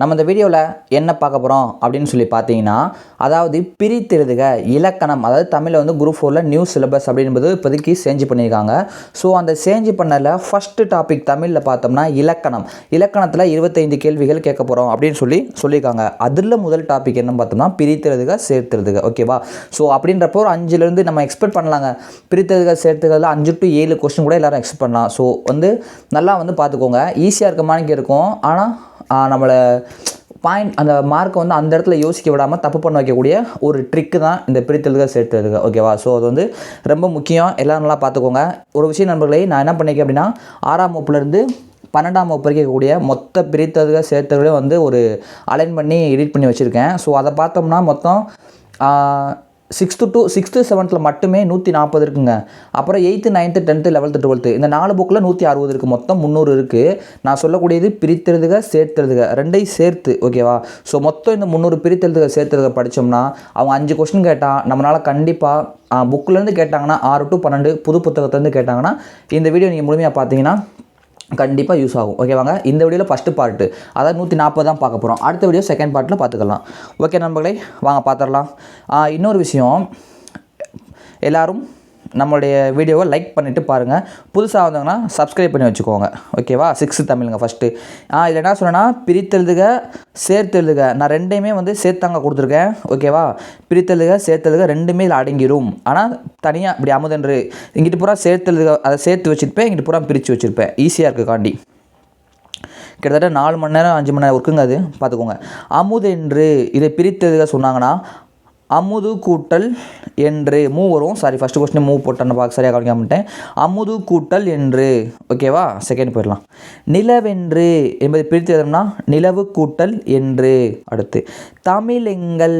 நம்ம இந்த வீடியோவில் என்ன பார்க்க போகிறோம் அப்படின்னு சொல்லி பார்த்தீங்கன்னா அதாவது பிரித்தெழுதுக இலக்கணம் அதாவது தமிழில் வந்து குரூப் ஃபோரில் நியூ சிலபஸ் அப்படின்றது இப்போதைக்கு சேஞ்ச் பண்ணியிருக்காங்க. ஸோ அந்த சேஞ்ச் பண்ணல ஃபஸ்ட்டு டாபிக் தமிழில் பார்த்தோம்னா இலக்கணம். இலக்கணத்தில் இருபத்தைந்து கேள்விகள் கேட்க போகிறோம் அப்படின்னு சொல்லி சொல்லியிருக்காங்க. அதில் முதல் டாபிக் என்ன பார்த்தோம்னா பிரித்தெழுதுக சேர்த்தெழுதுக ஓகேவா ஸோ அப்படின்றப்போ ஒரு அஞ்சுலேருந்து நம்ம எக்ஸ்பெக்ட் பண்ணலாங்க. பிரித்தெழுதுக சேர்த்துக்கிறதுல அஞ்சு டு ஏழு கொஸ்டின் கூட எல்லாரும் எக்ஸ்பெக்ட் பண்ணலாம். ஸோ வந்து நல்லா வந்து பார்த்துக்கோங்க. ஈஸியாக இருக்க மாதிரி இருக்கும் ஆனால் நம்மளை பாயிண்ட் அந்த மார்க்கை வந்து அந்த இடத்துல யோசிக்க விடாமல் தப்பு பண்ண வைக்கக்கூடிய ஒரு ட்ரிக்கு தான் இந்த பிரித்தெழுதுக சேர்த்ததுக்கு ஓகேவா ஸோ அது வந்து ரொம்ப முக்கியம். எல்லோரும் நல்லா பார்த்துக்கோங்க. ஒரு விஷயம் நண்பர்களே நான் என்ன பண்ணிக்கேன் அப்படின்னா ஆறாம் வகுப்புலேருந்து பன்னெண்டாம் வகுப்பு வரைக்கும் இருக்கக்கூடிய மொத்த பிரித்தெழுதுக சேர்த்ததுலேயும் வந்து ஒரு அலைன் பண்ணி எடிட் பண்ணி வச்சுருக்கேன். ஸோ அதை பார்த்தோம்னா மொத்தம் சிக்ஸ்த்து டு சிக்ஸ்த்து செவன்த்தில் மட்டுமே நூற்றி நாற்பது இருக்குங்க. அப்புறம் eighth ninth tenth eleventh twelfth இந்த நாலு புக்கில் நூற்றி அறுபது இருக்குது மொத்தம் முந்நூறு இருக்குது நான் சொல்லக்கூடியது பிரித்தெழுதுக சேர்த்தெழுதுக. ரெண்டையும் சேர்த்து ஓகேவா ஸோ மொத்தம் இந்த முந்நூறு பிரித்தெழுதுக சேர்த்தெழுதுக படித்தோம்னா அவங்க அஞ்சு கொஸ்டின் கேட்டால் நம்மளால் கண்டிப்பாக புக்கிலேருந்து கேட்டாங்கன்னா ஆறு டு பன்னெண்டு புது புத்தகத்துலேருந்து கேட்டாங்கன்னா இந்த வீடியோ நீங்கள் முழுமையாக பார்த்தீங்கன்னா கண்டிப்பாக யூஸ் ஆகும். ஓகேவாங்க இந்த வீடியோவில் ஃபஸ்ட்டு பார்ட்டு அதாவது நூற்றி நாற்பது தான் பார்க்க போகிறோம் அடுத்த வீடியோ செகண்ட் பார்ட்டில் பார்த்துக்கலாம். ஓகே நண்பர்களே வாங்க பார்த்துடலாம். இன்னொரு விஷயம். எல்லோரும் நம்மளுடைய வீடியோவை லைக் பண்ணிவிட்டு பாருங்கள் புதுசாக வந்தாங்கன்னா சப்ஸ்கிரைப் பண்ணி வச்சுக்கோங்க. ஓகேவா சிக்ஸ்த்து தமிழுங்க ஃபஸ்ட்டு ஆ இதில் என்ன சொன்னேன்னா பிரித்தெழுதுக சேர்த்தெழுதுக. நான் ரெண்டையுமே வந்து சேர்த்தாங்க கொடுத்துருக்கேன். ஓகேவா பிரித்தெழுதுக சேர்த்தெழுதுக ரெண்டுமே இதில் அடங்கிடும் ஆனால் தனியாக இப்படி அமுதன்று இங்கிட்டு பூரா சேர்த்தெழுதுக அதை சேர்த்து வச்சுருப்பேன். இங்கிட்டு பூரா பிரித்து வச்சுருப்பேன். ஈஸியாக இருக்குது காண்டி கிட்டத்தட்ட நாலு மணி நேரம் அஞ்சு மணி நேரம் ஒர்க்குங்க அது. பார்த்துக்கோங்க. அமுதென்று இதை பிரித்ததுக சொன்னாங்கன்னா அமுது கூட்டல் என்று மூ வரும். சாரி ஃபஸ்ட்டு கொஸ்டின் மூவ் போட்டேன். பார்க்க சரியாக கவனிக்காமட்டேன் அமுது கூட்டல் என்று ஓகேவா செகண்ட் போயிடலாம். நிலவென்று என்பதை பிரித்து எழுதணும்னா நிலவு கூட்டல் என்று. அடுத்து தமிழ் எங்கள்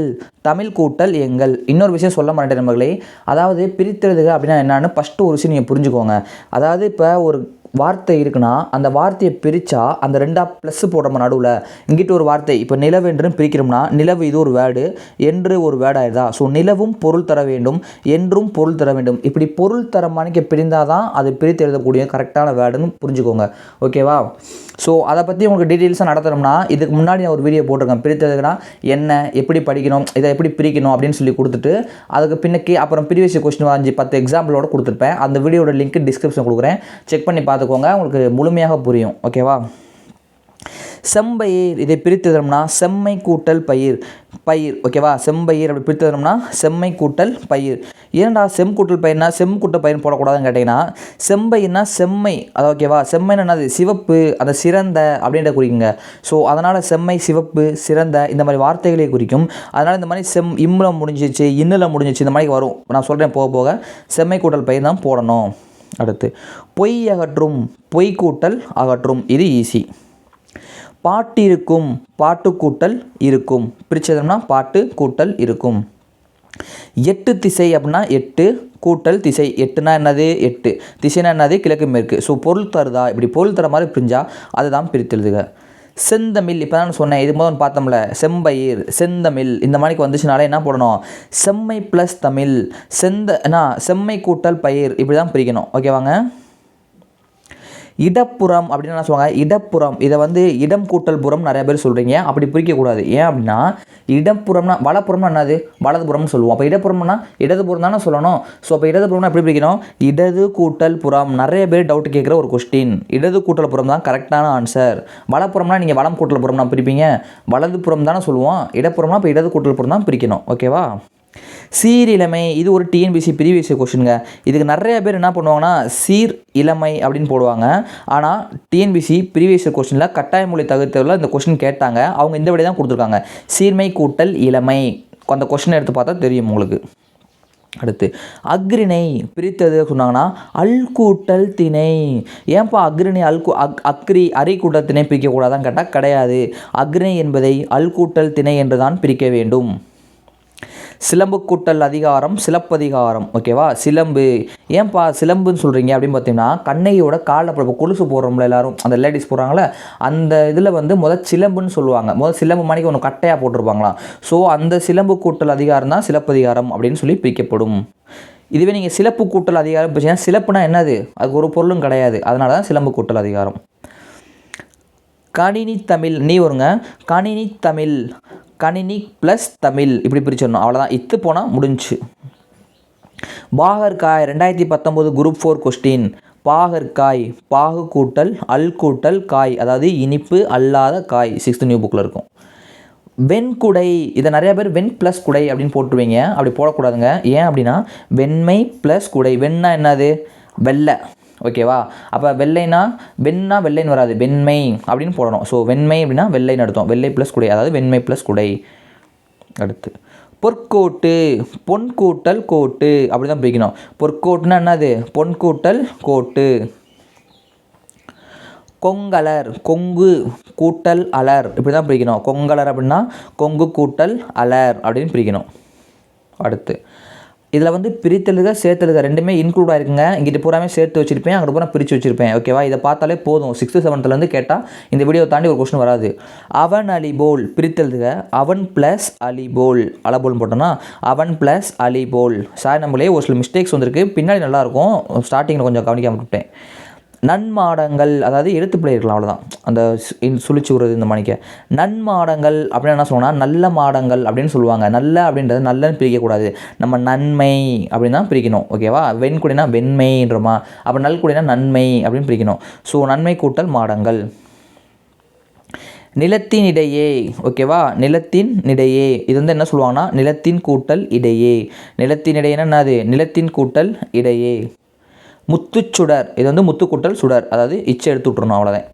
தமிழ் கூட்டல் எங்கள். இன்னொரு விஷயம் சொல்ல மாட்டேன் நண்பர்களே. அதாவது பிரித்தெழுதுக அப்படின்னா என்னென்னு ஃபஸ்ட்டு ஒரு விஷயம் நீங்கள் புரிஞ்சுக்கோங்க. அதாவது இப்போ ஒரு வார்த்தை இருக்குன்னா அந்த வார்த்தையை பிரித்தா அந்த ரெண்டாக ப்ளஸ் போடுறோம் நடுவில் இங்கிட்ட ஒரு வார்த்தை இப்போ நிலவென்று பிரிக்கிறோம்னா நிலவு இது ஒரு வேர்டு என்று ஒரு வேர்டாயிருதா ஸோ நிலவும் பொருள் தர வேண்டும் என்றும் பொருள் தர வேண்டும். இப்படி பொருள் தரமானிக்க பிரிந்தால் தான் அது பிரித்து எழுதக்கூடிய கரெக்டான வேர்டுன்னு புரிஞ்சுக்கோங்க. ஓகேவா ஸோ அதை பற்றி உங்களுக்கு டீட்டெயில்ஸாக நடத்தணும்னா இதுக்கு முன்னாடி நான் ஒரு வீடியோ போட்டிருக்கேன். பிரித்ததுக்குன்னா என்ன எப்படி படிக்கணும் இதை எப்படி பிரிக்கணும் அப்படின்னு சொல்லி கொடுத்துட்டு அதுக்கு பின்னக்கி அப்புறம் ப்ரீவியஸ் கொஸ்டின் அஞ்சு பத்து எக்ஸாம்பிளோட கொடுத்துருப்பேன். அந்த வீடியோட லிங்க் டிஸ்கிரிப்ஷன் கொடுக்குறேன். செக் பண்ணி பார்த்துக்கோங்க. உங்களுக்கு முழுமையாக புரியும். ஓகேவா செம்பயிர் இதை பிரித்து பிரித்ததும்னா செம்மை கூட்டல் பயிர். பயிர் ஓகேவா? செம்பயிர் அப்படி பிரித்து பிரித்ததும்னா செம்மை கூட்டல் பயிர். ஏன்டா செம் கூட்டல் பயிர்னா செம் கூட்டல் பயிர் போடக்கூடாதுன்னு கேட்டிங்கன்னா செம்பயிர்னா செம்மை அது ஓகேவா? செம்மைன்னா என்னது? சிவப்பு அந்த சிறந்த அப்படின்ற குறிக்குங்க. ஸோ அதனால் செம்மை சிவப்பு சிறந்த இந்த மாதிரி வார்த்தைகளை குறிக்கும். அதனால் இந்த மாதிரி செம் இம்மில் முடிஞ்சிச்சு இன்னில் முடிஞ்சிச்சு இந்த மாதிரி வரும். நான் சொல்கிறேன் போக போக. செம்மை கூட்டல் பயிர் தான் போடணும். அடுத்து பொய் அகற்றும் பொய் கூட்டல் அகற்றும். இது ஈஸி பாட்டு இருக்கும் பாட்டு கூட்டல் இருக்கும். பிரிச்சதம்னா பாட்டு கூட்டல் இருக்கும். எட்டு திசை அப்படின்னா எட்டு கூட்டல் திசை. எட்டுனா என்னது? எட்டு. திசைனா என்னது? கிழக்கு மேற்கு. ஸோ பொருள் தருதா? இப்படி பொருள் தர மாதிரி பிரிஞ்சா அதுதான் பிரித்தெழுதுக. செந்தமிழ் இப்போ தான் சொன்னேன். இது முதல் பார்த்தோம்ல. செம்பயிர் செந்தமிழ். இந்த மாதிரிக்கு வந்துச்சுனாலே என்ன போடணும்? செம்மை ப்ளஸ் தமிழ். செந்த செம்மை கூட்டல் பயிர். இப்படி தான் பிரிக்கணும் ஓகேவாங்க இடப்புறம் அப்படின்னு என்ன சொல்லுவாங்க? இடப்புறம். இதை வந்து இடம் கூட்டல் புறம் நிறைய பேர் சொல்கிறீங்க அப்படி பிரிக்கக்கூடாது. ஏன் அப்படின்னா இடப்புறம்னா வலப்புறம்னா என்னது? வலதுபுறம்னு சொல்லுவோம். அப்போ இடப்புறம்னா இடதுபுறம் தானே சொல்லணும். ஸோ அப்போ இடதுபுறம்னா எப்படி பிரிக்கணும்? இடது கூட்டல் புறம். நிறைய பேர் டவுட் கேட்குற ஒரு கொஸ்டின் இடது கூட்டல் புறம் தான் கரெக்டான ஆன்சர் வலப்புறம்னா நீங்கள் வலம் கூட்டல் புறம்னா பிரிப்பீங்க. வலதுபுறம் தானே சொல்லுவோம். இடப்புறம்னா இப்போ இடது கூட்டல் புறம் தான் பிரிக்கணும். ஓகேவா சீர் இளமை இது ஒரு டிஎன்பிசி ப்ரீவியஸ் கொஷினுங்க இதுக்கு நிறைய பேர் என்ன பண்ணுவாங்கன்னா சீர் இளமை அப்படின்னு போடுவாங்க. ஆனால் டிஎன்பிசி ப்ரீவியஸ் கொஷினில் கட்டாய மொழி தகுத்தவில் இந்த கொஷின் கேட்டாங்க. அவங்க இந்த விட தான் கொடுத்துருக்காங்க. சீர்மை கூட்டல் இளமை. அந்த கொஷின் எடுத்து பார்த்தா தெரியும் உங்களுக்கு. அடுத்து அக்ரிணை பிரித்தது சொன்னாங்கன்னா அல் கூட்டல் திணை. ஏன்பா அக்ரிணை அல் அக் அக்ரி அரை கூட்டல் திணை பிரிக்கக்கூடாதான்னு கேட்டால் கிடையாது. அக்ரிணை என்பதை அல் கூட்டல் திணை என்று தான் பிரிக்க வேண்டும். சிலம்பு கூட்டல் அதிகாரம் சிலப்பதிகாரம் ஓகேவா சிலம்பு. ஏன்பா சிலம்புன்னு சொல்கிறீங்க அப்படின்னு பார்த்தீங்கன்னா கண்ணையோட காலில் இப்போ கொலுசு போடுறோம்ல எல்லாரும் அந்த லேடிஸ் போடுறாங்களே அந்த இதில் வந்து முதல் சிலம்புன்னு சொல்லுவாங்க. முதல் சிலம்பு மணிக்கு ஒன்று கட்டையாக போட்டிருப்பாங்களாம். ஸோ அந்த சிலம்பு கூட்டல் அதிகாரம் தான் சிலப்பதிகாரம் அப்படின்னு சொல்லி பிரிக்கப்படும். இதுவே நீங்கள் சிலப்பு கூட்டல் அதிகாரம் பார்த்தீங்கன்னா சிலப்புனா என்னது? அதுக்கு ஒரு பொருளும் கிடையாது. அதனால தான் சிலம்பு கூட்டல் அதிகாரம். கணினி தமிழ் நீ வருங்க கணினி தமிழ். கணினி ப்ளஸ் தமிழ். இப்படி பிரிச்சிடணும் அவ்வளோதான் இத்து போனால் முடிஞ்சுச்சு பாகற்காய் ரெண்டாயிரத்தி பத்தொம்போது குரூப் ஃபோர் கொஸ்டின் பாகற்காய் பாகு கூட்டல் அல் கூட்டல் காய். அதாவது இனிப்பு அல்லாத காய். சிக்ஸ்த் நியூ புக்கில் இருக்கும். வெண்குடை. இதை நிறைய பேர் வெண் ப்ளஸ் குடை அப்படின்னு போட்டுருவீங்க. அப்படி போடக்கூடாதுங்க. ஏன் அப்படின்னா வெண்மை ப்ளஸ் குடை. வெண்ணா என்னது? வெள்ளை. ஓகேவா? அப்போ வெள்ளைனா வெண்ணா வெள்ளைன்னு வராது. வெண்மை அப்படின்னு போடணும். ஸோ வெண்மை அப்படின்னா வெள்ளைன்னு அடுத்தோம் வெள்ளை ப்ளஸ் குடை. அதாவது வெண்மை ப்ளஸ் குடை. அடுத்து பொற்கோட்டு. பொன் கூட்டல் கோட்டு. அப்படி தான் பிரிக்கணும். பொற்கோட்டுனா என்னது? பொன் கூட்டல் கோட்டு. கொங்கலர். கொங்கு கூட்டல் அலர். இப்படி தான் பிரிக்கணும். கொங்கலர் அப்படின்னா கொங்கு கூட்டல் அலர் அப்படின்னு பிரிக்கணும். அடுத்து இதில் வந்து பிரித்தெழுக சேர்த்தெழுக ரெண்டுமே இன்க்ளூட் ஆயிருக்குங்க. இங்கிட்டு பூராமே சேர்த்து வச்சிருப்பேன் அங்கே பூரா பிரித்து வச்சிருப்பேன் ஓகேவா இதை பார்த்தாலே போதும். சிக்ஸ்த்து செவன்த்துலேருந்து கேட்டால் இந்த வீடியோ தாண்டி ஒரு கொஸ்டின் வராது. அவன் அலிபோல் பிரித்தெழுதுக அவன் ப்ளஸ் அலிபோல் அலபோல் போட்டோன்னா அவன் ப்ளஸ் அலிபோல் சார் நம்மளே ஒரு சில மிஸ்டேக்ஸ் வந்திருக்கு. பின்னாடி நல்லாயிருக்கும். ஸ்டார்டிங்கில் கொஞ்சம் கவனிக்காமல் விட்டேன் நன்மாடங்கள் அதாவது எழுத்துப்பிழை இருக்கலாம் அவ்வளோதான் அந்த சு- சுழிச்சு விடுறது இந்த மணிக்க. நன்மாடங்கள் அப்படின்னு என்ன சொல்லுவாங்கன்னா நல்ல மாடங்கள் அப்படின்னு சொல்லுவாங்க. நல்ல அப்படின்றது நல்லன்னு பிரிக்கக்கூடாது. நம்ம நன்மை அப்படின்னு தான் பிரிக்கணும் ஓகேவா வெண்குடினா வெண்மைன்றமா? அப்போ நல்குடினா நன்மை அப்படின்னு பிரிக்கணும். ஸோ நன்மை கூட்டல் மாடங்கள். நிலத்தின் இடையே ஓகேவா நிலத்தின் இடையே. இது வந்து என்ன சொல்லுவாங்கன்னா நிலத்தின் கூட்டல் இடையே. நிலத்தின் இடையேன்னா என்னது நிலத்தின் கூட்டல் இடையே. முத்துச்சுடர். இது வந்து முத்துக்குட்டல் சுடர். அதாவது இச்சை எடுத்து விட்றணும் அவ்வளோதான்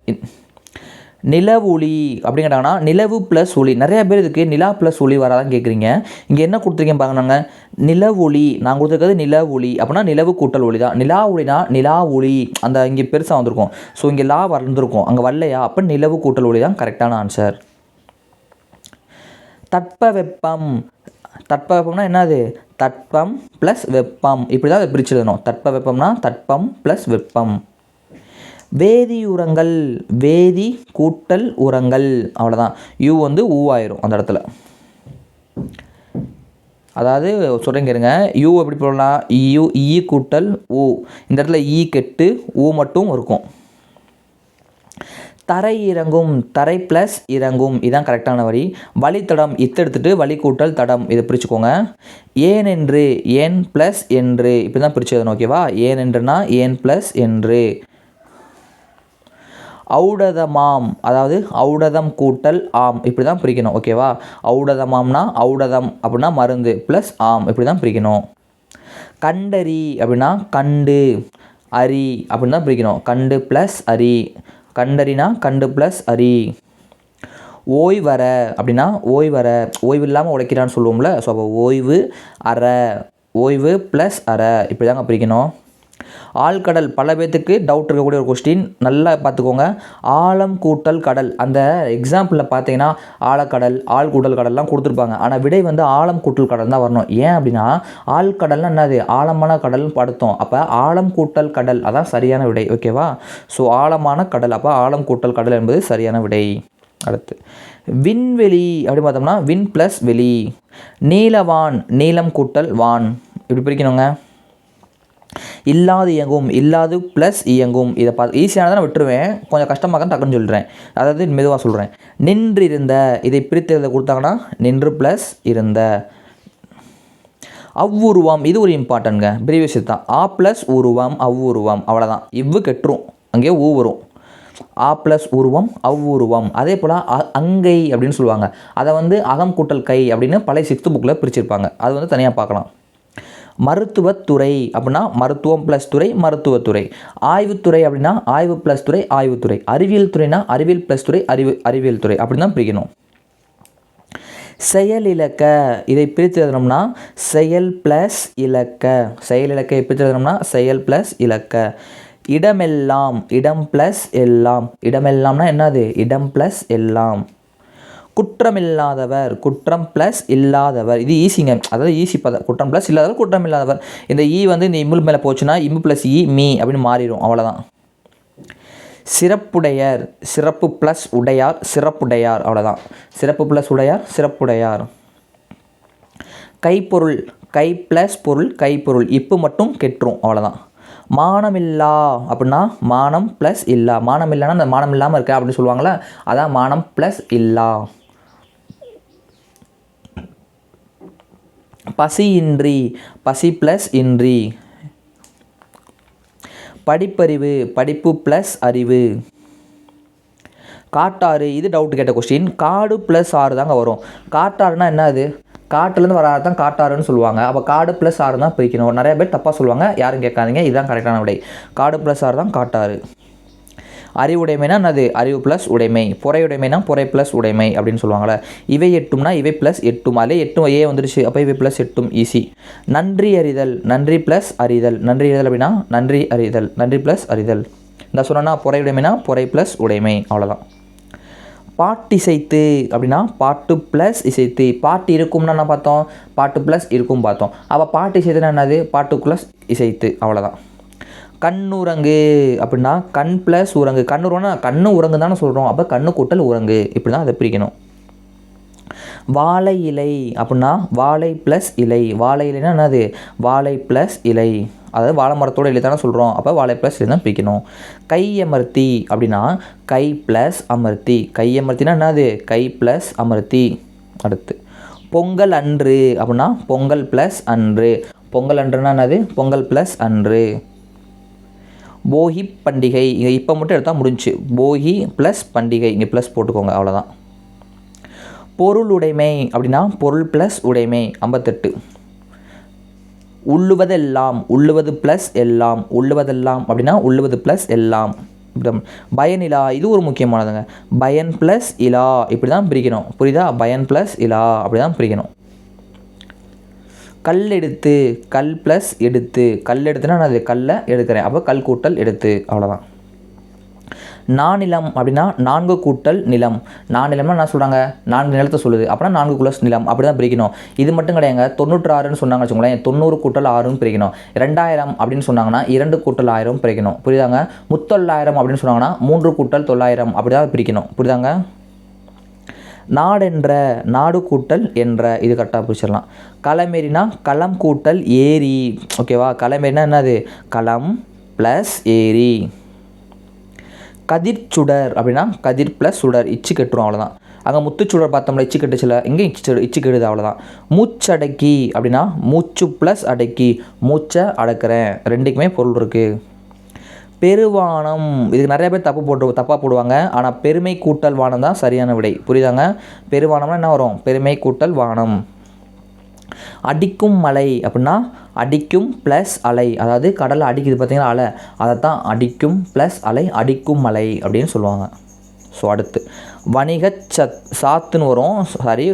நிலவு ஒளி அப்படின்னு கேட்டாங்கன்னா நிலவு ப்ளஸ் ஒளி. நிறைய பேர் இதுக்கு நிலா ப்ளஸ் ஒளி வராதான் கேட்குறீங்க இங்கே என்ன கொடுத்துருக்கேன் பாருங்க நாங்கள் நிலவொளி. நான் கொடுத்துருக்கிறது நிலவொளி. அப்படின்னா நிலவு கூட்டல் ஒளி தான் நிலா ஒளினா நிலா ஒளி. அந்த இங்கே பெருசாக வந்திருக்கும். ஸோ இங்கே லா வந்திருக்கும் அங்கே வரலையா? அப்போ நிலவு கூட்டல் ஒளி தான் கரெக்டான ஆன்சர் தட்பவெப்பம். தட்பவெப்பம்னா என்னது? தட்பம் ப்ளஸ் வெப்பம். இப்படி தான் அதை பிரிச்சு எழுதணும். தட்பவெப்பம்னா தட்பம் ப்ளஸ் வெப்பம். வேதி உரங்கள் வேதி கூட்டல் உரங்கள். அவ்வளோதான் யூ வந்து ஊவாயிரும் அந்த இடத்துல. அதாவது சொல்கிறேங்க இருங்க யூ எப்படி போடலாம்? E, யூ ஈ e கூட்டல் ஊ இந்த இடத்துல ஈ கெட்டு ஊ மட்டும் இருக்கும். தரை இறங்கும் தரை ப்ளஸ் இறங்கும். இதுதான் கரெக்டான வரி வழித்தடம் இத்தெடுத்துட்டு வழி கூட்டல் தடம். இதை பிரிச்சுக்கோங்க. ஏன் என்று ஏன் ப்ளஸ் என்று. இப்படி தான் பிரிச்சு எழுதணும் ஓகேவா ஏன் என்றுனா ஏன் ப்ளஸ் என்று. ஔடதமாம் அதாவது ஔடதம் கூட்டல் ஆம். இப்படி தான் பிரிக்கணும் ஓகேவா ஔடதமாம்னா ஔடதம் அப்படின்னா மருந்து. ப்ளஸ் ஆம் இப்படி தான் பிரிக்கணும். கண்டறி அப்படின்னா கண்டு அரி அப்படின்னு தான் பிரிக்கணும். கண்டு ப்ளஸ் அரி. கண்டறினா கண்டு ப்ளஸ் அரி. ஓய்வற அப்படின்னா ஓய்வற ஓய்வு இல்லாமல் உழைக்கிறான்னு சொல்லுவோம்ல. ஸோ அப்போ ஓய்வு அற ஓய்வு ப்ளஸ் அற. இப்படி தாங்க பிரிக்கணும். ஆழ்கடல். பல பேர்த்துக்கு டவுட் இருக்கக்கூடிய ஒரு கொஸ்டின் நல்லா பார்த்துக்கோங்க. ஆழம் கூட்டல் கடல். அந்த எக்ஸாம்பிளில் பார்த்தீங்கன்னா ஆழக்கடல் ஆழ் கூட்டல் கடல்லாம் கொடுத்துருப்பாங்க. ஆனால் விடை வந்து ஆழம் கூட்டல் கடல் தான் வரணும். ஏன் அப்படின்னா ஆழ்கடல்னா என்னது? ஆழமான கடல் படுத்தோம். அப்போ ஆழம் கூட்டல் கடல். அதான் சரியான விடை. ஓகேவா ஸோ ஆழமான கடல். அப்போ ஆழம் கூட்டல் கடல் என்பது சரியான விடை. அடுத்து. விண்வெளி அப்படின்னு பார்த்தோம்னா வின் ப்ளஸ் வெளி. நீலவான் நீலம் கூட்டல் வான். இப்படி பிரிக்கணுங்க. இல்லாது இயங்கும் இல்லாது ப்ளஸ் இயங்கும். இதை பார்த்து ஈஸியானதை நான் விட்டுருவேன். கொஞ்சம் கஷ்டமாக தான் டக்குன்னு சொல்கிறேன் அதாவது மெதுவாக சொல்கிறேன் நின்று இருந்த இதை பிரித்து எழுத கொடுத்தாங்கன்னா நின்று ப்ளஸ் இருந்த. அவ்வுருவம் இது ஒரு இம்பார்ட்டன்ட்ங்க ப்ரீவியஸ் தான். ஆ ப்ளஸ் உருவம் அவ்வுருவம். அவ்வளோதான் இவ்வு கெட்டுரும். அங்கேயே ஊ வரும். ஆ ப்ளஸ் உருவம் அவ்வுருவம். அதே போல் அ- அங்கை அப்படின்னு சொல்லுவாங்க. அதை வந்து அகம் கூட்டல் கை அப்படின்னு பழைய சிக்ஸ்த்து புக்கில் பிரிச்சிருப்பாங்க. அது வந்து தனியாக பார்க்கலாம். மருத்துவத்துறை அப்படின்னா மருத்துவம் ப்ளஸ் துறை மருத்துவத்துறை ஆய்வுத்துறை அப்படின்னா ஆய்வு ப்ளஸ் துறை ஆய்வுத்துறை அறிவியல் துறைனா அறிவியல் ப்ளஸ் துறை அறிவு அறிவியல் துறை. அப்படின்னு தான் பிரிக்கணும். செயல் இலக்க இதை பிரித்து எழுதணும்னா செயல் ப்ளஸ் இலக்க. செயல் இலக்கை பிரித்து எழுதணும்னா செயல் ப்ளஸ் இலக்க. இடமெல்லாம் இடம் ப்ளஸ் எல்லாம். இடமெல்லாம்னா என்னது? இடம் ப்ளஸ் எல்லாம். குற்றமில்லாதவர் குற்றம் ப்ளஸ் இல்லாதவர். இது ஈஸிங்க அதாவது ஈஸி பதம் குற்றம் ப்ளஸ் இல்லாதவர் குற்றம் இல்லாதவர் இந்த ஈ வந்து இந்த இம்முள் மேலே போச்சுன்னா இம்மு ப்ளஸ் இ மீ அப்படின்னு மாறிடும். அவ்வளோதான் சிறப்புடையர் சிறப்பு ப்ளஸ் உடையார் சிறப்புடையார். அவ்வளோதான் சிறப்பு ப்ளஸ் உடையார் சிறப்புடையார். கைப்பொருள் கை ப்ளஸ் பொருள் கைப்பொருள். இப்போ மட்டும் கெட்டுரும். அவ்வளோதான் மானமில்லா அப்படின்னா மானம் ப்ளஸ் இல்லா. மானம் இல்லைன்னா அந்த மானம் இல்லாமல் இருக்க அப்படின்னு சொல்லுவாங்களே அதான் மானம் ப்ளஸ் இல்லா. பசி இன்றி பசி ப்ளஸ் இன்றி. படிப்பறிவு படிப்பு ப்ளஸ் அறிவு. காட்டாறு இது டவுட் கேட்ட கொஸ்டின் காடு ப்ளஸ் ஆறு தாங்க வரும். காட்டாறுனா என்ன அது? காட்டுலேருந்து வர தான் காட்டாறுன்னு சொல்லுவாங்க. அப்போ காடு ப்ளஸ் ஆறு தான் பிரிக்கணும். நிறைய பேர் தப்பாக சொல்லுவாங்க. யாரும் கேட்காதீங்க. இதுதான் கரெக்டான விடை. காடு ப்ளஸ் ஆறு தான் காட்டாறு. அறிவுடைமைனா அது அறிவு ப்ளஸ் உடைமை. பொறையுடைமைனா பொறை ப்ளஸ் உடைமை அப்படின்னு சொல்லுவாங்களே இவை எட்டும்னா இவை ப்ளஸ் எட்டும். அதிலே எட்டும் ஏ வந்துருச்சு. அப்போ இவை ப்ளஸ் எட்டும் ஈஸி நன்றி அறிதல். நன்றி ப்ளஸ் அறிதல். நன்றி அறிதல் அப்படின்னா நன்றி அறிதல். நன்றி ப்ளஸ் அறிதல். இந்த சொன்னா பொறையுடைமைனா பொறை ப்ளஸ் உடைமை. அவ்வளோதான் பாட்டிசைத்து அப்படின்னா பாட்டு ப்ளஸ் இசைத்து. பாட்டு இருக்கும்னா என்ன பார்த்தோம்? பாட்டு ப்ளஸ் இருக்கும் பார்த்தோம். அப்போ பாட்டு இசைத்துனா என்னது? பாட்டு ப்ளஸ் இசைத்து. அவ்வளோதான் கண் உரங்கு அப்படின்னா கண் ப்ளஸ் உரங்கு கண்ணுறங்குனா கண்ணு உரங்கு தானே சொல்கிறோம் அப்போ கண்ணு கூட்டல் உரங்கு இப்படி தான் அதை பிரிக்கணும். வாழை இலை அப்படின்னா வாழை ப்ளஸ் இலை. வாழை இலைனா என்னது? வாழை ப்ளஸ் இலை. அதாவது வாழை மரத்தோட இலை தானே சொல்கிறோம் அப்போ வாழை ப்ளஸ் இலை தான் பிரிக்கணும். கை அமர்த்தி அப்படின்னா கை ப்ளஸ் அமர்த்தி. கையமர்த்தினா என்னது? கை ப்ளஸ் அமர்த்தி. அடுத்து. பொங்கல் அன்று அப்படின்னா பொங்கல் ப்ளஸ் அன்று. பொங்கல் அன்றுனா என்னது? பொங்கல் ப்ளஸ் அன்று. போகி பண்டிகை. இங்கே இப்போ மட்டும் எடுத்தால் முடிஞ்சுச்சு போகி ப்ளஸ் பண்டிகை. இங்கே ப்ளஸ் போட்டுக்கோங்க. அவ்வளோதான் பொருள் உடைமை அப்படின்னா பொருள் ப்ளஸ் உடைமை. ஐம்பத்தெட்டு. உள்ளுவதெல்லாம் உள்ளுவது ப்ளஸ் எல்லாம். உள்ளுவதெல்லாம் அப்படின்னா உள்ளுவது ப்ளஸ் எல்லாம். பயன் பயனிலா இது ஒரு முக்கியமானதுங்க. பயன் ப்ளஸ் இலா. இப்படி தான் பிரிக்கணும். புரியுதா? பயன் ப்ளஸ் இலா. அப்படி தான் பிரிக்கணும். கல் எடுத்து கல் ப்ளஸ் எடுத்து. கல் எடுத்துனா நான் அது கல்லை எடுக்கிறேன். அப்போ கல் கூட்டல் எடுத்து. அவ்வளோதான் நானிலம் அப்படின்னா நான்கு கூட்டல் நிலம். நானிலம்னா என்ன சொல்கிறாங்க நான்கு நிலத்தை சொல்லுது. அப்படின்னா நான்கு குலஸ் நிலம். அப்படி தான் பிரிக்கணும். இது மட்டும் கிடையாங்க தொண்ணூற்றாறுன்னு சொன்னாங்க வச்சுக்கோங்களேன். தொண்ணூறு கூட்டல் ஆறுன்னு பிரிக்கணும். ரெண்டாயிரம் அப்படின்னு சொன்னாங்கன்னா இரண்டு கூட்டல் ஆயிரம் பிரிக்கணும். புரியுதாங்க? முத்தொள்ளாயிரம் அப்படின்னு சொன்னாங்கன்னா மூன்று கூட்டல் தொள்ளாயிரம். அப்படி தான் பிரிக்கணும். புரியுதாங்க? நாடென்ற நாடு கூட்டல் என்ற இது கரெக்டாக பிடிச்சிடலாம். களமேரினா களம் கூட்டல் ஏரி ஓகேவா களமேரினா என்னது? களம் ப்ளஸ் ஏரி. கதிர் சுடர் அப்படின்னா கதிர் ப்ளஸ் சுடர் இச்சு கட்டுரும் அவ்வளோதான் அங்கே முத்துச்சுடர் பார்த்தோம்ல இச்சு கட்டுச்சுல. இங்கே இச்சு இச்சு கெடுது அவ்வளோதான் மூச்சடக்கி அப்படின்னா மூச்சு ப்ளஸ் அடக்கி. மூச்சை அடக்கிறேன். ரெண்டுக்குமே பொருள் இருக்குது பெருவானம். இதுக்கு நிறைய பேர் தப்பு போட்டு தப்பாக போடுவாங்க. ஆனால் பெருமை கூட்டல் வானம் தான் சரியான விடை. புரியுதாங்க? பெருவானம்னா என்ன வரும்? பெருமை கூட்டல் வானம். அடிக்கும் மலை அப்படின்னா அடிக்கும் ப்ளஸ் அலை. அதாவது கடலை அடிக்குது பார்த்தீங்கன்னா அலை. அதை தான் அடிக்கும் ப்ளஸ் அலை அடிக்கும் மலை அப்படின்னு சொல்லுவாங்க. ஸோ அடுத்து. வணிக சத் சாத்துன்னு வரும். சாரி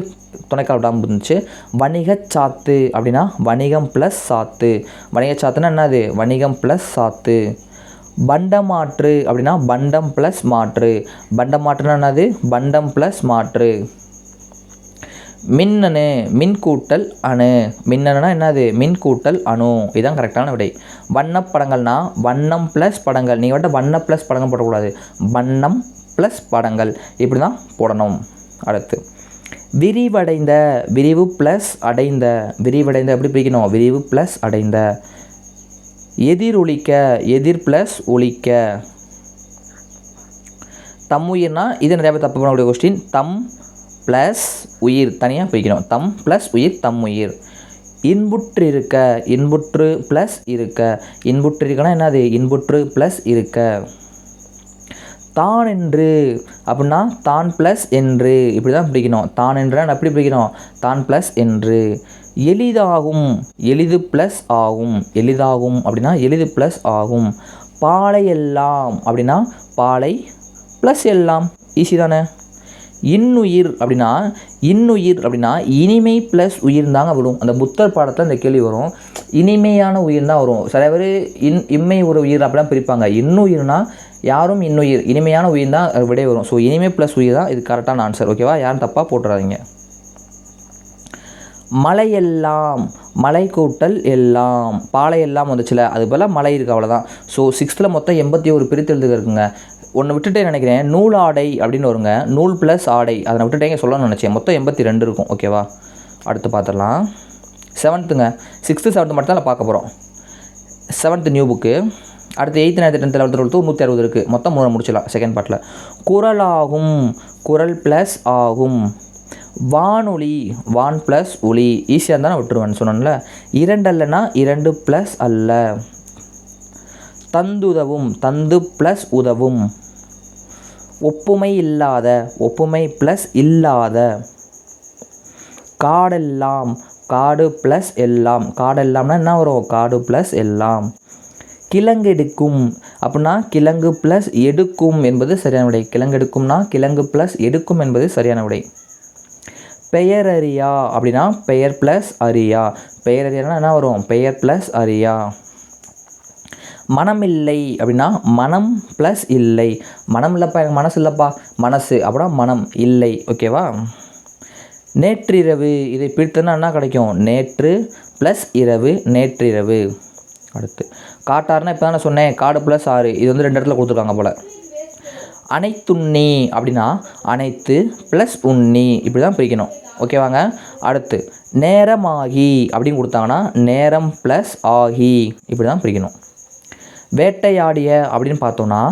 துணைக்கால் விடாமல் இருந்துச்சு. வணிக சாத்து அப்படின்னா வணிகம் ப்ளஸ் சாத்து. வணிக சாத்துன்னா என்னது? வணிகம் ப்ளஸ் சாத்து. பண்டமாற்று அப்படின்னா பண்டம் ப்ளஸ் மாற்று. பண்டமாற்றுனா என்னது? பண்டம் ப்ளஸ் மாற்று. மின்னணு மின் கூட்டல் அணு. மின்னணுனா என்னது? மின் கூட்டல் அணு. இதுதான் கரெக்டான விடை. வண்ணப்படங்கள்னா வண்ணம் ப்ளஸ் படங்கள். நீங்கள் வந்துட்டு வண்ண ப்ளஸ் படங்கள் போடக்கூடாது. வண்ணம் ப்ளஸ் படங்கள். இப்படி தான் போடணும். அடுத்து. விரிவடைந்த விரிவு ப்ளஸ் அடைந்த. விரிவடைந்த எப்படி பிரிக்கணும்? விரிவு ப்ளஸ் அடைந்த. எதிர் ஒழிக்க எதிர் ப்ளஸ் ஒழிக்க தம் உயிர்னா இது நிறைய பேர் தப்பு பண்ணக்கூடிய கொஸ்டின் தம் ப்ளஸ் உயிர். தனியாக போய்க்கணும் தம் ப்ளஸ் உயிர் தம் உயிர். இன்புற்று இருக்க இன்புற்று ப்ளஸ் இருக்க. இன்புற்று இருக்கனா என்னது? இன்புற்று ப்ளஸ் இருக்க. தான் என்று. அப்படின்னா தான் ப்ளஸ் என்று. இப்படி தான் பிடிக்கணும். தான் என்றான் எப்படி பிடிக்கணும்? தான் ப்ளஸ் என்று. எளிதாகும். எளிது ப்ளஸ் ஆகும். எளிதாகும். அப்படின்னா எளிது ப்ளஸ் ஆகும். பாலை எல்லாம். அப்படின்னா பாலை ப்ளஸ் எல்லாம். ஈஸி தானே? இன்னுயிர் அப்படின்னா இன்னுயிர் அப்படின்னா இனிமை ப்ளஸ் உயிர் தாங்க வரும். அந்த புத்தர் பாடத்தில் அந்த கேள்வி வரும். இனிமையான உயிர் தான் வரும். சில பேர் இன் இம்மை ஒரு உயிர் அப்படிலாம் பிரிப்பாங்க. இன்னுயிர்னால் யாரும் இன்னுயிர் இனிமையான உயிர் தான் விடை வரும். ஸோ இனிமை ப்ளஸ் உயிர் தான் இது கரெக்டான ஆன்சர் ஓகேவா யாரும் தப்பாக போட்டுறாதீங்க. மலையெல்லாம் மலை கூட்டல் எல்லாம் பாலை எல்லாம் வந்துச்சுல அது போல் மலை இருக்குது அவ்வளோதான் ஸோ சிக்ஸ்த்தில் மொத்தம் எண்பத்தி ஒரு பிரித்தெழுதுக இருக்குங்க ஒன்று விட்டுட்டே நினைக்கிறேன் நூல் ஆடை அப்படின்னு வருங்க. நூல் ப்ளஸ் ஆடை அதை நான் சொல்லணும்னு நினச்சேன். மொத்தம் எண்பத்தி ரெண்டு இருக்கும் ஓகேவா அடுத்து பார்த்துடலாம் செவன்த்துங்க சிக்ஸ்த்து செவன்த்து மட்டும் தான் பார்க்க போகிறோம் செவன்த்து நியூ புக்கு அடுத்து eighth ninth tenth eleventh twelfth நூற்றி அறுபது இருக்குது மொத்தம் மூணு முடிச்சிடலாம் செகண்ட் பார்ட்டில் குரலாகும் குரல் ப்ளஸ் ஆகும். வானொலி வான் ப்ளஸ் ஒளி ஈஸியாக இருந்தால் நான் விட்டுருவேன் சொன்னேன்ல. இரண்டு அல்லனா இரண்டு ப்ளஸ் அல்ல. தந்துதவும் தந்து ப்ளஸ் உதவும். ஒப்புமை இல்லாத ஒப்புமை ப்ளஸ் இல்லாத. காடெல்லாம் காடு ப்ளஸ் எல்லாம். காடெல்லாம்னா என்ன வரும்? காடு ப்ளஸ் எல்லாம். கிழங்கெடுக்கும். அப்படின்னா கிழங்கு ப்ளஸ் எடுக்கும் என்பது சரியான விடை. கிழங்கெடுக்கும்னா கிழங்கு ப்ளஸ் எடுக்கும் என்பது சரியான விடை. பெயரறியா அப்படின்னா பெயர் ப்ளஸ் அரியா பெயரறியானா என்ன வரும்? பெயர் ப்ளஸ் அறியா. மனமில்லை. அப்படின்னா மனம் ப்ளஸ் இல்லை. மனம் இல்லைப்பா எனக்கு மனசு இல்லைப்பா. மனசு. அப்படின்னா மனம் இல்லை. ஓகேவா நேற்றிரவு. இதை பிடித்தனா என்ன கிடைக்கும்? நேற்று ப்ளஸ் இரவு நேற்றிரவு. அடுத்து. காட்டார்னா இப்போ தானே சொன்னேன் காடு ப்ளஸ் ஆறு. இது வந்து ரெண்டு இடத்துல கொடுத்துருக்காங்க போல். அனைத்துண்ணி அப்படின்னா அனைத்து ப்ளஸ் உண்ணி. இப்படி தான் பிரிக்கணும் ஓகேவாங்க அடுத்து நேரமாகி அப்படின்னு கொடுத்தாங்கன்னா நேரம் ப்ளஸ் ஆகி. இப்படி தான் பிரிக்கணும். வேட்டையாடிய அப்படின்னு பார்த்தோன்னா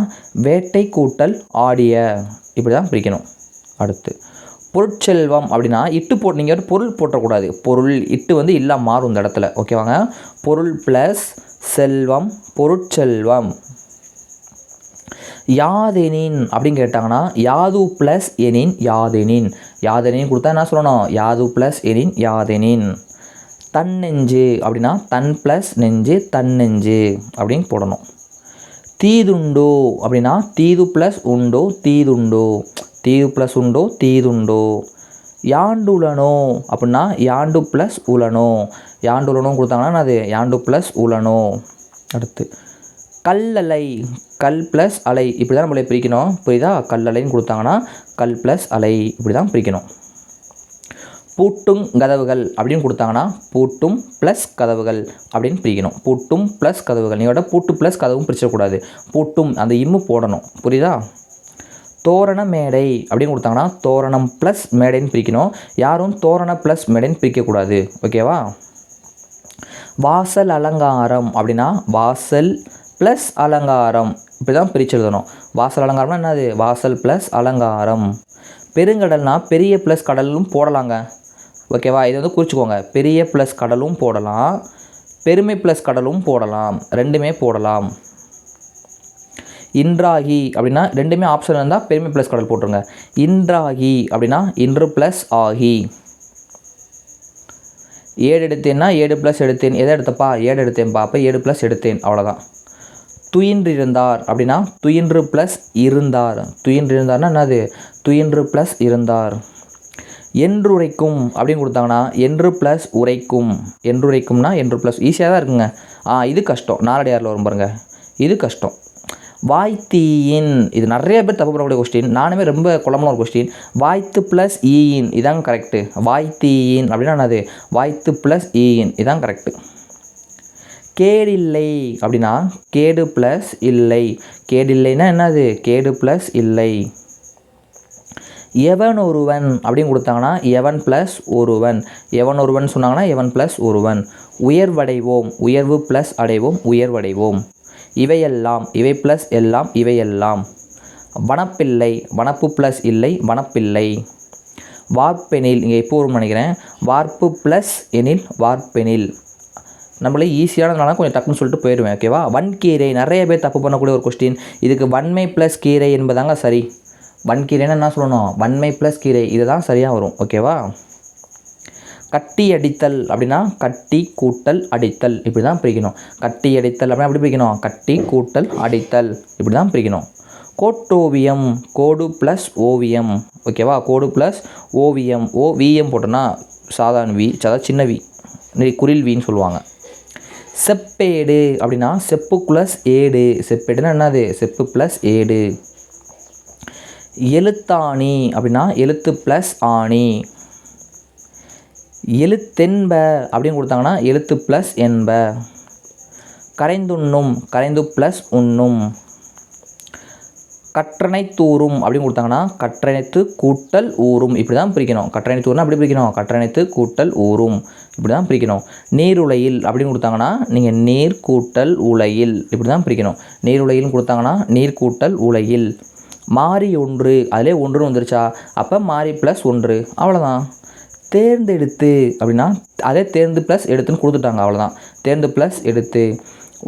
வேட்டை கூட்டல் ஆடிய. இப்படி தான் பிரிக்கணும். அடுத்து பொருட்செல்வம் அப்படின்னா இட்டு போட்டு நீங்கள் பொருள் போட்டக்கூடாது. பொருள் இட்டு வந்து இல்லை மாறும் இந்த இடத்துல. ஓகேவாங்க பொருள் ப்ளஸ் செல்வம் பொருட்செல்வம். யாதெனின் அப்படின்னு கேட்டாங்கன்னா யாது ப்ளஸ் எனின் யாதெனின். யாதெனின் கொடுத்தா என்ன சொல்லணும்? யாது ப்ளஸ் எனின் யாதெனின். தன்னெஞ்சு அப்படின்னா தன் ப்ளஸ் நெஞ்சு தன்னெஞ்சு அப்படின்னு போடணும். தீதுண்டோ அப்படின்னா தீது ப்ளஸ் உண்டோ தீதுண்டோ. தீது ப்ளஸ் உண்டோ தீதுண்டோ. யாண்டுலனோ அப்படின்னா யாண்டு ப்ளஸ் உலனோ. யாண்டு உலனும் கொடுத்தாங்கன்னா அது யாண்டு ப்ளஸ் உலனோ அடுத்து கல்லலை கல் ப்ளஸ் அலை. இப்படி தான் நம்மளை பிரிக்கணும். புரியுதா? கல்லலைன்னு கொடுத்தாங்கன்னா கல் ப்ளஸ் அலை. இப்படி தான் பிரிக்கணும். பூட்டும் கதவுகள் அப்படின்னு கொடுத்தாங்கன்னா பூட்டும் ப்ளஸ் கதவுகள் அப்படின்னு பிரிக்கணும். பூட்டும் ப்ளஸ் கதவுகள். நீங்களோட பூட்டு ப்ளஸ் கதவும் பிரிச்சிடக்கூடாது. பூட்டும் அந்த இம்மு போடணும். புரியுதா? தோரண மேடை அப்படின்னு கொடுத்தாங்கன்னா தோரணம் ப்ளஸ் மேடைன்னு பிரிக்கணும். யாரும் தோரண ப்ளஸ் மேடைன்னு பிரிக்கக்கூடாது. ஓகேவா? வாசல் அலங்காரம் அப்படின்னா வாசல் ப்ளஸ் அலங்காரம். இப்படி தான் பிரித்து எழுதணும். வாசல் அலங்காரம்னா என்னது? வாசல் ப்ளஸ் அலங்காரம். பெருங்கடல்னா பெரிய ப்ளஸ் கடலும் போடலாங்க. ஓகேவா? இதை வந்து குறிச்சிக்கோங்க. பெரிய ப்ளஸ் கடலும் போடலாம். பெருமை ப்ளஸ் கடலும் போடலாம். ரெண்டுமே போடலாம். இன்றாகி அப்படின்னா ரெண்டுமே ஆப்ஷன் இருந்தால் பெருமை ப்ளஸ் கடல் போட்டுருங்க. இன்றாகி அப்படின்னா இன்று ப்ளஸ் ஆகி. ஏழு எடுத்தேன்னா ஏழு ப்ளஸ் எடுத்தேன். எதை எடுத்தப்பா? ஏழு எடுத்தேன்ப்பா அப்போ ஏழு ப்ளஸ் எடுத்தேன். அவ்வளோதான் துயின்றிருந்தார் அப்படின்னா துயின்று ப்ளஸ் இருந்தார். துயின்றிருந்தார்னா என்னது? துயின்று ப்ளஸ் இருந்தார். என்று உரைக்கும் அப்படின்னு கொடுத்தாங்கன்னா என்று ப்ளஸ் உரைக்கும். என்றுரைக்கும்னா என்று ப்ளஸ் ஈஸியாக தான் இருக்குங்க. ஆ இது கஷ்டம். நாலடியாரில் வரும் பாருங்கள் இது கஷ்டம். வாய்த்தீயின். இது நிறைய பேர் தப்பு பண்ணக்கூடிய கொஸ்டின் நானுமே ரொம்ப குழம்புல ஒரு கொஸ்டின் வாய்த்து ப்ளஸ் ஈயின். இதாங்க கரெக்டு வாய்த்தீயின். அப்படின்னா என்னது? வாய்த்து ப்ளஸ் ஈயின். இதான் கரெக்டு கேடில்லை. அப்படின்னா கேடு ப்ளஸ் இல்லை. கேடில்லைன்னா என்னது? கேடு ப்ளஸ் இல்லை. எவன் ஒருவன்? அப்படின்னு கொடுத்தாங்கன்னா எவன் ப்ளஸ் ஒருவன். எவன் ஒருவன் சொன்னாங்கன்னா எவன் ப்ளஸ் ஒருவன். உயர்வடைவோம். உயர்வு ப்ளஸ் அடைவோம். உயர்வடைவோம். இவையெல்லாம் இவை ப்ளஸ் எல்லாம் இவையெல்லாம். வனப்பிள்ளை வனப்பு ப்ளஸ் இல்லை வனப்பிள்ளை. வார்ப்பெனில் இங்கே எப்போ வரும் நினைக்கிறேன்? வார்ப்பு ப்ளஸ் எனில் வார்ப்பெனில். நம்மளே ஈஸியானதுனால கொஞ்சம் டக்குன்னு சொல்லிட்டு போயிடுவேன் ஓகேவா வன்கீரை நிறைய பேர் தப்பு பண்ணக்கூடிய ஒரு கொஸ்டின் இதுக்கு வன்மை ப்ளஸ் கீரை என்பதாங்க சரி. வன்கீரைன்னா என்ன சொல்லணும்? வன்மை ப்ளஸ் கீரை இதுதான் சரியாக வரும் ஓகேவா கட்டி அடித்தல் அப்படின்னா கட்டி கூட்டல் அடித்தல். இப்படி தான் பிரிக்கணும். கட்டி அடித்தல் அப்படின்னா எப்படி பிரிக்கணும்? கட்டி கூட்டல் அடித்தல். இப்படி தான் பிரிக்கணும். கோட்டோவியம் கோடு ப்ளஸ் ஓவியம். ஓகேவா கோடு ப்ளஸ் ஓவியம். ஓவியம் போட்டோன்னா சாதாரண வி சாதா சின்ன வி. குரில் வின்னு சொல்லுவாங்க. செப்பேடு அப்படின்னா செப்பு ப்ளஸ் ஏடு. செப்பேடுன்னா என்னது? செப்பு ப்ளஸ் ஏடு. எழுத்தாணி அப்படின்னா எழுத்து ப்ளஸ் ஆணி. எழுத்தென்ப அப்படின்னு கொடுத்தாங்கன்னா எழுத்து ப்ளஸ் என்ப. கரைந்துண்ணும் கரைந்து ப்ளஸ் உண்ணும். கற்றனை தூரும் அப்படின்னு கொடுத்தாங்கன்னா கற்றனைத்து கூட்டல் ஊரும். இப்படி தான் பிரிக்கணும். கற்றனை தூரம் அப்படி பிரிக்கணும்? கற்றனைத்து கூட்டல் ஊரும். இப்படி தான் பிரிக்கணும். நீர் உலையில் அப்படின்னு கொடுத்தாங்கன்னா நீங்கள் நீர் கூட்டல் உலையில். இப்படி தான் பிரிக்கணும். நீர் உலையில்னு கொடுத்தாங்கன்னா நீர் கூட்டல் உலையில். மாறி ஒன்று. அதிலே ஒன்றுன்னு வந்துருச்சா? அப்போ மாறி ப்ளஸ் ஒன்று. அவ்வளோதான் தேர்ந்தெடுத்து அப்படின்னா அதே தேர்ந்து ப்ளஸ் எடுத்துன்னு கொடுத்துட்டாங்க அவ்வளோதான் தேர்ந்து ப்ளஸ் எடுத்து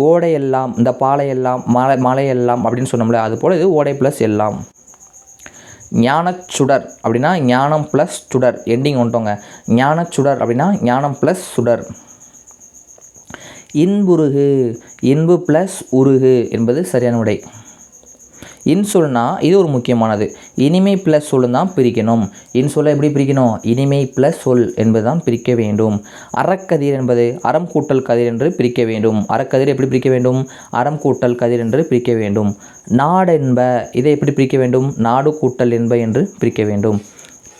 ஓடையெல்லாம் இந்த பாலையெல்லாம் மலை மலையெல்லாம் அப்படின்னு சொன்னோம்ல அது போல் இது ஓடை ப்ளஸ் எல்லாம். ஞானச்சுடர் அப்படின்னா ஞானம் ப்ளஸ் சுடர் எண்டிங் வந்துட்டோங்க. ஞானச்சுடர் அப்படின்னா ஞானம் ப்ளஸ் சுடர். இன்புருகு இன்பு ப்ளஸ் உருகு என்பது சரியான உடை. இன்சொல்னா இது ஒரு முக்கியமானது. இனிமை ப்ளஸ் சொல் தான் பிரிக்கணும். இன்சொல்லை எப்படி பிரிக்கணும்? இனிமை ப்ளஸ் சொல் என்பது தான் பிரிக்க வேண்டும். அறக்கதிர் என்பது அறம் கூட்டல் கதிர் என்று பிரிக்க வேண்டும். அறக்கதிர் எப்படி பிரிக்க வேண்டும்? அறம் கூட்டல் கதிர் என்று பிரிக்க வேண்டும். நாடென்ப இதை எப்படி பிரிக்க வேண்டும்? நாடு கூட்டல் என்ப என்று பிரிக்க வேண்டும்.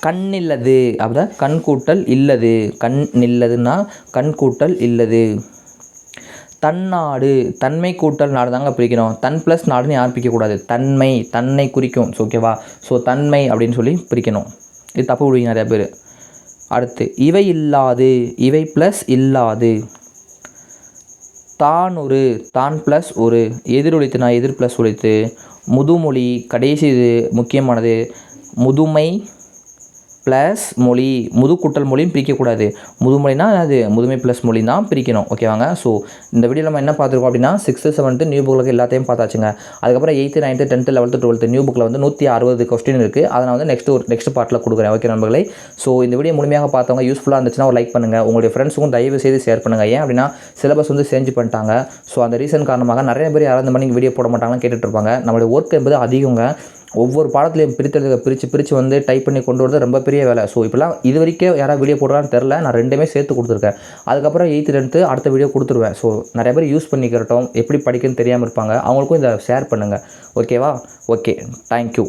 கண்ணில்லது அப்படிதான் கண் கூட்டல் இல்லது. கண் இல்லதுன்னா கண் கூட்டல் இல்லது. தன்னாடு தன்மை கூட்டல் நாடு தாங்க பிரிக்கணும் தன் ப்ளஸ் நாடுன்னு யார் பிரிக்கக்கூடாது தன்மை தன்னை குறிக்கும். ஸோ ஓகேவா ஸோ தன்மை அப்படின்னு சொல்லி பிரிக்கணும். இது தப்பு விடுவீங்க நிறையா பேர். அடுத்து இவை இல்லாது இவை ப்ளஸ் இல்லாது. தான் ஒரு தான் ப்ளஸ் ஒரு. எதிரொலித்து நான் எதிர் ப்ளஸ் ஒழித்து முதுமொழி கடைசி இது முக்கியமானது. முதுமை ப்ளஸ் மொழி முது கூட்டல் மொழின்னு பிரிக்கக்கூடாது. முதுமொழினா அது முதுமை ப்ளஸ் மொழி தான் பிரிக்கணும் ஓகேவாங்க ஸோ இந்த வீடியோ நம்ம என்ன பார்த்துருக்கோம் அப்படின்னா சிக்ஸ்த்து செவன்த்து நியூ புக்கில் எல்லாத்தையும் பார்த்தாச்சுங்க. அதுக்கப்புறம் eighth ninth tenth eleventh twelfth new புக்கில் வந்து நூற்றி அறுபது கொஸ்டின் இருக்குது அதை நான் வந்து நெக்ஸ்ட் ஒரு நெக்ஸ்ட் பார்ட்டில் கொடுக்குறேன். ஓகே நண்பர்களே? ஸோ இந்த வீடியோ முழுமையாக பார்த்தவங்க யூஸ்ஃபுல்லாக இருந்துச்சுன்னா ஒரு லைக் பண்ணுங்கள் உங்களுடைய ஃப்ரெண்ட்ஸுக்கும் தயவு செய்து ஷேர் பண்ணுங்கள் ஏன் அப்படின்னா சிலபஸ் வந்து சேஞ்ச் பண்ணிட்டாங்க. ஸோ அந்த ரீசன் காரணமாக நிறைய பேர் யாராவது மணிக்கு வீடியோ போட மாட்டாங்கன்னு கேட்டுட்ருப்பாங்க நம்மளுடைய ஒர்க் என்பது அதிகங்க. ஒவ்வொரு பாடத்துலையும் பிரித்தெழுத பிரித்து பிரித்து வந்து டைப் பண்ணி கொண்டு வரது ரொம்ப பெரிய வேலை. ஸோ இப்போலாம் இது வரைக்கும் யாராவது வீடியோ போடுறான்னு தெரில நான் ரெண்டுமே சேர்த்து கொடுத்துருக்கேன். அதுக்கப்புறம் எயித்து டென்த்து அடுத்த வீடியோ கொடுத்துருவேன். ஸோ நிறைய பேர் யூஸ் பண்ணிக்கிறட்டும் எப்படி படிக்கணும்னு தெரியாமல் இருப்பாங்க. அவங்களுக்கும் இதை ஷேர் பண்ணுங்கள் ஓகேவா ஓகே தேங்க்யூ